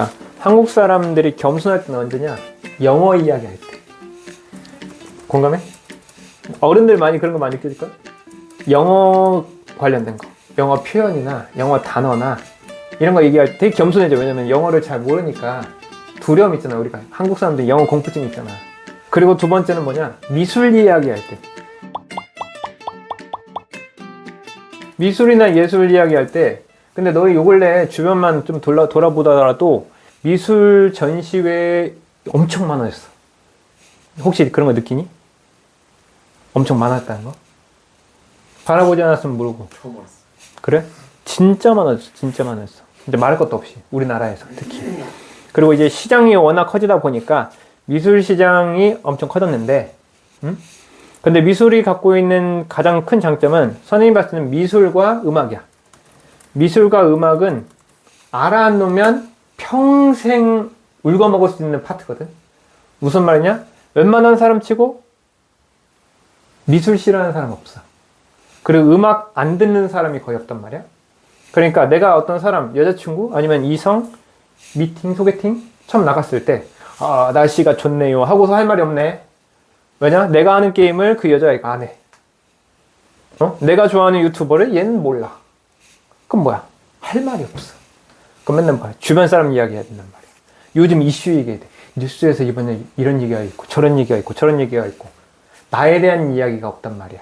자, 한국 사람들이 겸손할 때는 언제냐? 영어 이야기할 때. 공감해? 어른들 많이 그런 거 많이 느낄걸? 영어 관련된 거. 영어 표현이나 영어 단어나 이런 거 얘기할 때 되게 겸손해져. 왜냐면 영어를 잘 모르니까 두려움 있잖아. 우리가 한국 사람들 영어 공포증 있잖아. 그리고 두 번째는 뭐냐? 미술 이야기할 때. 미술이나 예술 이야기할 때 근데 너희 요 근래 주변만 좀 돌아, 돌아보더라도 미술 전시회 엄청 많아졌어. 혹시 그런 거 느끼니? 엄청 많았다는 거? 바라보지 않았으면 모르고. 처음 알았어. 그래? 진짜 많아졌어. 진짜 많아졌어. 근데 말할 것도 없이. 우리나라에서 특히. 그리고 이제 시장이 워낙 커지다 보니까 미술 시장이 엄청 커졌는데, 음? 근데 미술이 갖고 있는 가장 큰 장점은 선생님이 봤을 때는 미술과 음악이야. 미술과 음악은 알아놓으면 평생 울거먹을 수 있는 파트거든. 무슨 말이냐? 웬만한 사람 치고 미술 싫어하는 사람 없어. 그리고 음악 안 듣는 사람이 거의 없단 말이야. 그러니까 내가 어떤 사람, 여자친구 아니면 이성 미팅, 소개팅 처음 나갔을 때, 아, 날씨가 좋네요. 하고서 할 말이 없네. 왜냐? 내가 하는 게임을 그 여자애가 안 해. 어? 내가 좋아하는 유튜버를 얘는 몰라. 그럼 뭐야? 할 말이 없어. 그럼 맨날 뭐야? 주변 사람 이야기 해야 된단 말이야. 요즘 이슈 얘기해야 돼. 뉴스에서 이번에 이런 얘기가 있고, 저런 얘기가 있고, 저런 얘기가 있고. 나에 대한 이야기가 없단 말이야.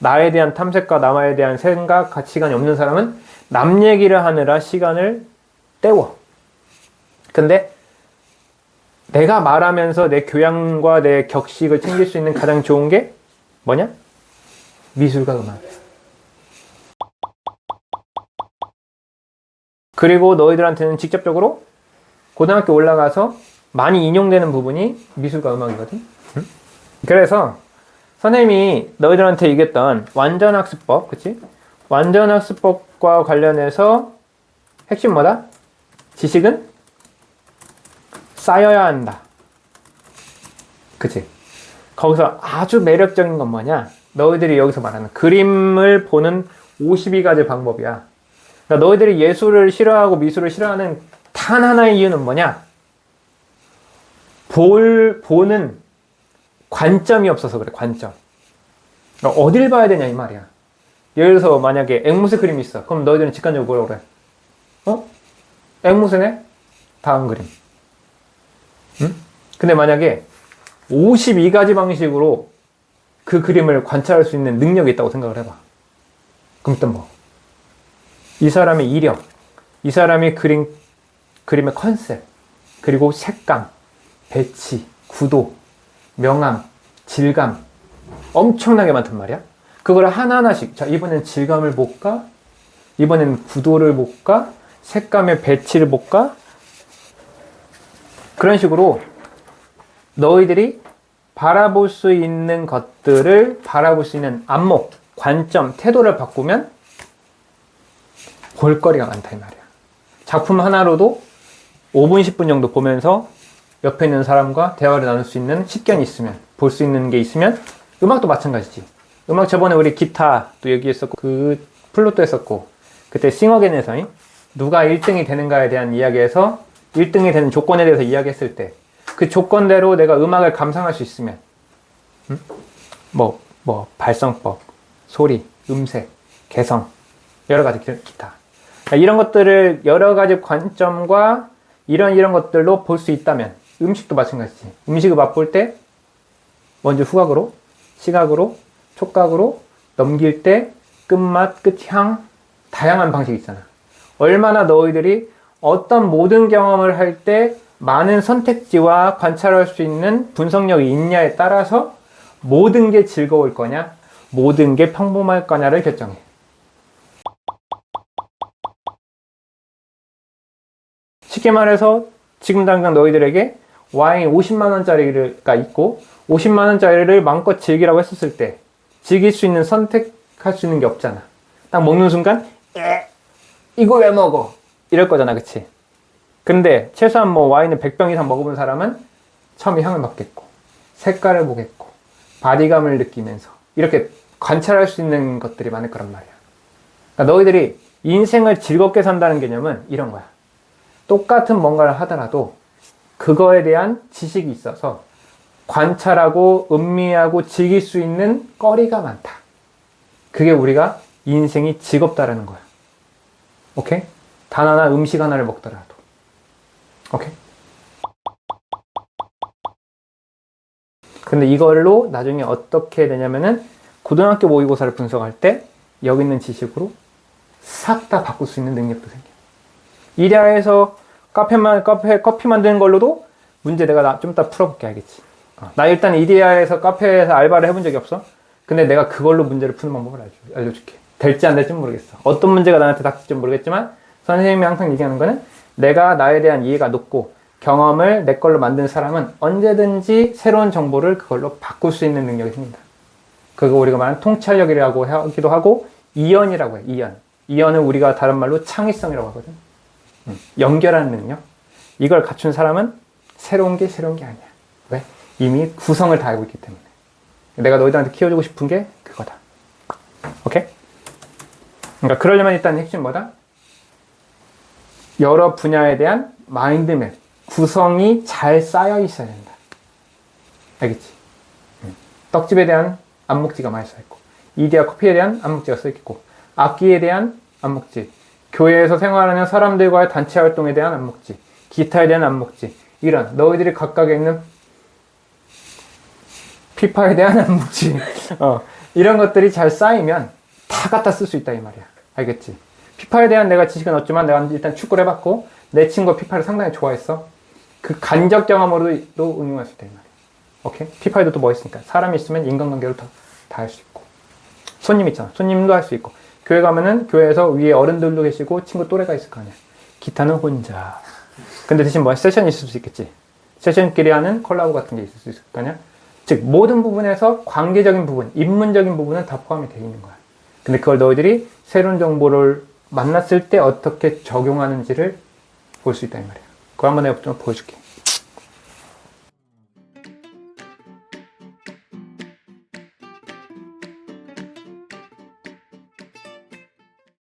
나에 대한 탐색과 남에 대한 생각, 가치관이 없는 사람은 남 얘기를 하느라 시간을 때워. 근데 내가 말하면서 내 교양과 내 격식을 챙길 수 있는 가장 좋은 게 뭐냐? 미술과 음악. 그리고 너희들한테는 직접적으로 고등학교 올라가서 많이 인용되는 부분이 미술과 음악이거든. 응? 그래서 선생님이 너희들한테 얘기했던 완전학습법, 그치? 완전학습법과 관련해서 핵심 뭐다? 지식은 쌓여야 한다. 그치? 거기서 아주 매력적인 건 뭐냐? 너희들이 여기서 말하는 그림을 보는 52가지 방법이야. 그러니까 너희들이 예술을 싫어하고 미술을 싫어하는 단 하나의 이유는 뭐냐? 볼, 보는 관점이 없어서 그래, 관점. 그러니까 어딜 봐야 되냐, 이 말이야. 예를 들어서 만약에 앵무새 그림이 있어. 그럼 너희들은 직관적으로 뭐라고 그래? 어? 앵무새네? 다음 그림. 응? 근데 만약에 52가지 방식으로 그 그림을 관찰할 수 있는 능력이 있다고 생각을 해봐. 그럼 또 뭐? 이 사람의 이력, 이 사람의 그림, 그림의 컨셉, 그리고 색감, 배치, 구도, 명암, 질감 엄청나게 많단 말이야. 그걸 하나하나씩 자 이번엔 질감을 볼까? 이번엔 구도를 볼까? 색감의 배치를 볼까? 그런 식으로 너희들이 바라볼 수 있는 것들을 바라볼 수 있는 안목, 관점, 태도를 바꾸면 볼거리가 많다 이 말이야. 작품 하나로도 5분, 10분 정도 보면서 옆에 있는 사람과 대화를 나눌 수 있는 식견이 있으면, 볼 수 있는 게 있으면, 음악도 마찬가지지. 음악 저번에 우리 기타도 얘기했었고, 그 플루토 했었고, 그때 싱어겐에서 누가 1등이 되는가에 대한 이야기에서 1등이 되는 조건에 대해서 이야기했을 때, 그 조건대로 내가 음악을 감상할 수 있으면, 음? 뭐, 뭐, 발성법, 소리, 음색, 개성, 여러 가지 기- 기타. 그러니까 이런 것들을 여러 가지 관점과 이런 이런 것들로 볼 수 있다면 음식도 마찬가지지. 음식을 맛볼 때 먼저 후각으로, 시각으로, 촉각으로 넘길 때 끝맛, 끝향 다양한 방식이 있잖아. 얼마나 너희들이 어떤 모든 경험을 할 때 많은 선택지와 관찰할 수 있는 분석력이 있냐에 따라서 모든 게 즐거울 거냐, 모든 게 평범할 거냐를 결정해. 쉽게 말해서 지금 당장 너희들에게 와인 50만 원짜리가 있고 50만 원짜리를 마음껏 즐기라고 했었을 때 즐길 수 있는 선택할 수 있는 게 없잖아. 딱 먹는 순간 에 이거 왜 먹어? 이럴 거잖아, 그치? 근데 최소한 뭐 와인을 100병 이상 먹어본 사람은 처음에 향을 맡겠고 색깔을 보겠고 바디감을 느끼면서 이렇게 관찰할 수 있는 것들이 많을 거란 말이야. 그러니까 너희들이 인생을 즐겁게 산다는 개념은 이런 거야. 똑같은 뭔가를 하더라도 그거에 대한 지식이 있어서 관찰하고 음미하고 즐길 수 있는 거리가 많다. 그게 우리가 인생이 즐겁다라는 거야. 오케이? 단 하나 음식 하나를 먹더라도. 오케이? 근데 이걸로 나중에 어떻게 되냐면은 고등학교 모의고사를 분석할 때 여기 있는 지식으로 싹 다 바꿀 수 있는 능력도 생겨. 이래에서 카페만 카페 커피 만드는 걸로도 문제 내가 좀 이따 풀어볼게 알겠지? 어, 나 일단 이데아에서 카페에서 알바를 해본 적이 없어. 근데 내가 그걸로 문제를 푸는 방법을 알려, 알려 줄게. 될지 안 될지 모르겠어. 어떤 문제가 나한테 닥칠지 모르겠지만 선생님이 항상 얘기하는 거는 내가 나에 대한 이해가 높고 경험을 내 걸로 만든 사람은 언제든지 새로운 정보를 그걸로 바꿀 수 있는 능력이 생긴다. 그거 우리가 말하는 통찰력이라고 하기도 하고 이연이라고 해. 이연. 이연은 우리가 다른 말로 창의성이라고 하거든. 음, 연결하는 능력. 이걸 갖춘 사람은 새로운 게 새로운 게 아니야. 왜? 이미 구성을 다 알고 있기 때문에. 내가 너희들한테 키워주고 싶은 게 그거다. 오케이? 그러니까 그러려면 일단 핵심 뭐다? 여러 분야에 대한 마인드맵, 구성이 잘 쌓여 있어야 된다. 알겠지? 음. 떡집에 대한 안목지가 많이 써있고, 이디야 커피에 대한 안목지가 써있고, 악기에 대한 안목지, 교회에서 생활하는 사람들과의 단체 활동에 대한 안목지, 기타에 대한 안목지, 이런 너희들이 각각에 있는 피파에 대한 안목지, 어, 이런 것들이 잘 쌓이면 다 갖다 쓸 수 있다 이 말이야. 알겠지? 피파에 대한 내가 지식은 없지만 내가 일단 축구를 해봤고 내 친구가 피파를 상당히 좋아했어. 그 간접 경험으로도 응용할 수 있다 이 말이야. 오케이? 피파에도 또 뭐 있으니까 사람이 있으면 인간관계를 다할 수 있고 손님 있잖아. 손님도 할 수 있고 교회 가면은 교회에서 위에 어른들도 계시고 친구 또래가 있을 거 아니야. 기타는 혼자. 근데 대신 뭐 세션이 있을 수 있겠지. 세션끼리 하는 콜라보 같은 게 있을 수 있을 거 아니야. 즉 모든 부분에서 관계적인 부분, 입문적인 부분은 다 포함이 되어 있는 거야. 근데 그걸 너희들이 새로운 정보를 만났을 때 어떻게 적용하는지를 볼 수 있다 이 말이야. 그거 한번 내가 좀 보여줄게.